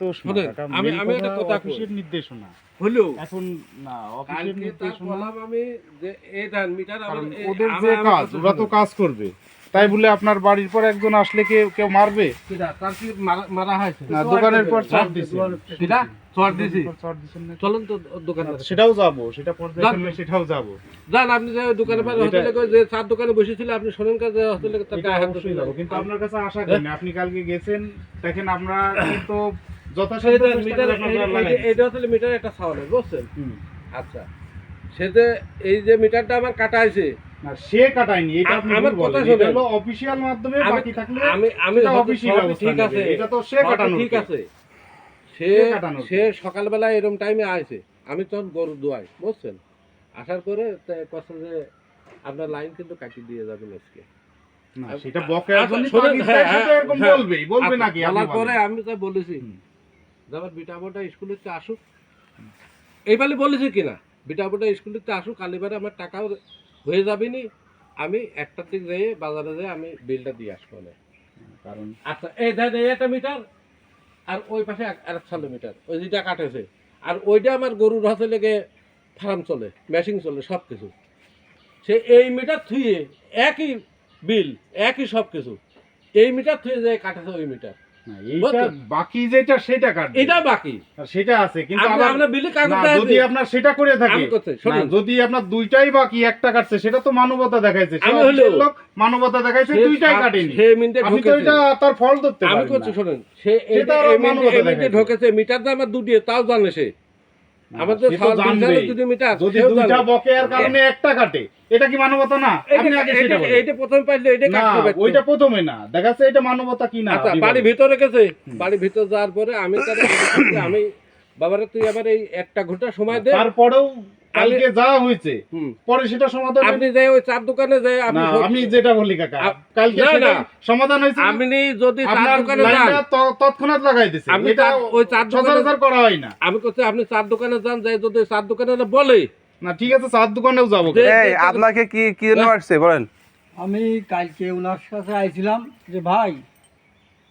আমি- আমি একটা কথা অফিসের নির্দেশনা। হলো এখন না অফিসের নির্দেশনা আমি যে এই দেন মিটার ওদের যে কাজ ওরা তো কাজ করবে। তাই বলে আপনার বাড়ির পর একজন আসলে কেউ কেউ মারবে? তার কি মারা- মারা হয়েছে? না দোকানের পর চট দিছে? চলুন তো দোকানে সেটাও যাব সেটা পর্যায়ে সেটাও যাব। যান আপনি যে দোকানে পারে এটা- হোটেলে যে চার দোকানে বসেছিল আপনি শোনেন কাজে হোটেলে তার গায়ে হাত অবশ্যই দিতে যাব কিন্তু আপনার কাছে আশা হ্যাঁ? করি না আপনি কালকে গেছেন দেখেন আমরা কিন্তু এটা মিটার একটা সাউন্ড বুঝছেন? আচ্ছা। সে এই যে মিটারটা আমার কাটা আছে সে কাটায়নি এটা আমার কথা বলেন। হলো অফিসিয়াল মাধ্যমে আমি- বাকি থাকলে আমি আমি সেটা হয়তো অফিসিয়াল সবই অবস্থা ঠিক আছে। এটা তো সে হয়তো ঠিক আছে। সে সে সকালবেলা এরকম টাইমে আসে। আমি তখন গরু দোয়াই বুঝছেন? আসার পরে কথা যে আপনার লাইন কিন্তু কাটি দিয়ে যাবেন আজকে। না, সেটা বকেয়ার আচ্ছা, জন্য হ্যাঁ, হ্যাঁ, এরকম হ্যাঁ। বলবেই বলবে আচ্ছা, নাকি পরে আমি তো বলেছি। হুম। যে আমার বিটাবোটা স্কুলেতে আসুক। এইবারে বলেছি কিনা? বিটাবোটা স্কুলেতে আসুক কালিবারে আমার টাকাও হয়ে যাবে নি আমি একটার দিক যেয়ে বাজারে যেয়ে আমি বিলটা দিয়ে আসব না। কারণ আচ্ছা এই দেন এই একটা মিটার আর ওই পাশে এক- সালে মিটার ওই যেটা কাটেছে। আর ওইটা আমার গরুর হাতে লেগে ফার্ম চলে মেশিন চলে সব কিছু সে এই মিটার থুয়ে একই বিল একই সব কিছু এই মিটার থুয়ে যায় কাটেছে ওই মিটার। না, এইটা দাম বাকি যেটা সেটা কাটবে। এটা বাকি। আর সেটা আছে কিন্তু আবার আপনার বিলে কাগজ যদি আপনার সেটা করে থাকে আমি করতে, না, শোনেন। যদি আপনার দুইটাই বাকি একটা কাটছে সেটা তো মানবতা দেখাইছে। আমি মানবতা দেখাইছে সে দুইটাই কাটেনি। সে মিনিটে আপনি তো এটা তার ফল ধরতে আমি করছি না। সে সেটা এইটা আরও এই মিনিটে- মানবতা দেখাইছে। ঢুকেছে মিটার তো আমার দুটিয়ে তাও জানে সে। আমাদের যদি দুইটা বকেয়ার কারণে একটা কাটে এটা কি মানবতা না? আপনি এইটা- আগে সেটা এইটা- প্রথম পাইলে এটা ওইটা প্রথমে না। দেখা যাচ্ছে এটা মানবতা কি না আচ্ছা বাড়ি ভিতরে গেছে। বাড়ি ভিতর যাওয়ার পরে আমি আমি বাবারে তুই আবার এই একটা ঘণ্টা সময় দে। তারপরেও কালকে যা হয়েছে পরে সেটা সমাধান আপনি যে ওই চার দোকানে যে আপনি আমি যেটা বলি কাকা কালকে সেটা সমাধান হয়েছে আপনি যদি চার দোকানে যান। তৎক্ষণাৎ লাগাই দিছে। আপনি এটা ওই চার দোকানে- করা হয় না। আমি করছি আপনি চার দোকানে যান যাই যদি চার দোকানে বলে। না ঠিক আছে চার দোকানেও যাব এই আপনাকে কি কি জন্য আসছে বলেন? আমি কালকে ওনার সাথে আইছিলাম যে ভাই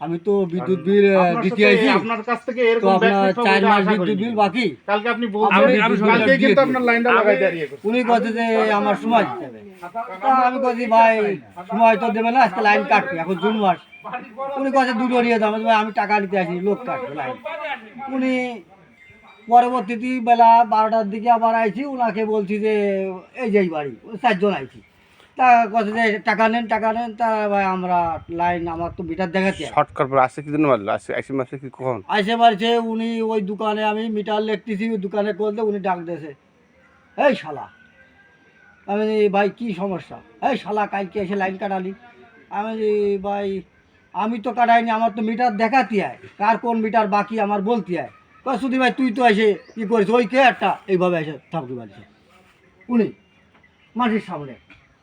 আমি তো বিদ্যুৎ বিল দিতে আইছি আপনার কাছ থেকে তো এরকম আপনার চার মাস বিদ্যুৎ বিল বাকি। কালকে আপনি বলছেন আমি কালকে কিন্তু আপনার লাইনটা লাগাই দাঁড়িয়ে। উনি কথা যে আমার সময়। আমি কথা ভাই সময় তো দেবে না আজকে লাইন কাটবে এখন জুন মাস। উনি কথা দুটো নিয়ে দাম ভাই আমি টাকা নিতে আসি লোক কাটবে লাইন। উনি পরবর্তীতে বেলা বারোটার দিকে আবার আইছি ওনাকে বলছি যে এই যে এই বাড়ি চারজন আইছি। তা কথা যে টাকা নেন টাকা নেন তা ভাই আমরা লাইন আমার তো মিটার দেখাতে। শর্ট করার পর আসছে কি জন্য মারলো? আসছে আইসি মাসে কি কখন? আইসে পারছে উনি ওই দোকানে আমি মিটার ওই দোকানে করলে উনি ডাক দিয়েছে। এই শালা। আমি ভাই কি সমস্যা? এই শালা কালকে এসে লাইন কাটালি। আমি ভাই আমি তো কাটাইনি আমার তো মিটার দেখাতে হয়। কার কোন মিটার বাকি আমার বলতে হয়। কয় সুদি ভাই তুই তো এসে কি করিস ওই কে একটা? এইভাবে এসে থাকতে পারছে উনি মাটির সামনে।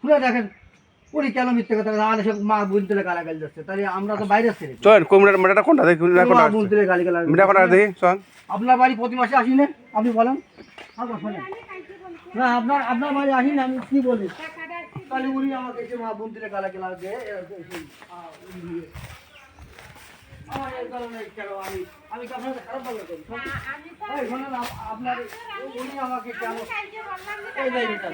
শুনে দেখেন উনি কেন মিথ্যে কথা? আমাদের সব মা বোন তুলে গালাগালি যাচ্ছে তাহলে আমরা তো বাইরে ছেড়ে চলেন কোন মেটাটা কোনটা দেখি মিটার কোনটা বোন আসছে তুলে গালি গালাগালি কোনটা দেখি চল। আপনার বাড়ি প্রতি মাসে আসি না? আপনি বলেন। আবার শোনেন। না আপনার আপনার বাড়ি আসি না আমি কি বলি? তাহলে উনি আমাকে এসে মা বোন গালা গেলা দিয়ে আমার এই কারণে কেন? আমি আমি কি খারাপ ভালো করি। এই শোনেন আপনার উনি আমাকে কেন এই যে এটা,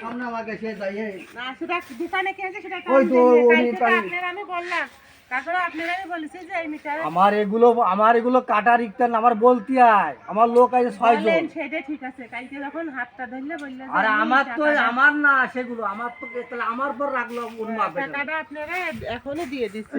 সামনে আমাকে সে যাই না সেটা দোকানে কে আছে সেটা ওই তো, কালকে উনি তো কাল- আপনার আমি বললাম। তারপরে আপনার আমি বলেছি যে এই মিটার আমার এগুলো আমার এগুলো কাটার ইকতেন আমার বলতে আয়। আমার লোক আছে বললেন সেটা ঠিক আছে কালকে যখন হাতটা ধরলে বললে যে আর আমার তো আমার না সেগুলো আমার তো আমার পর রাখল উন্মাদ টাকাটা আপনারা এখনই দিয়ে দিচ্ছি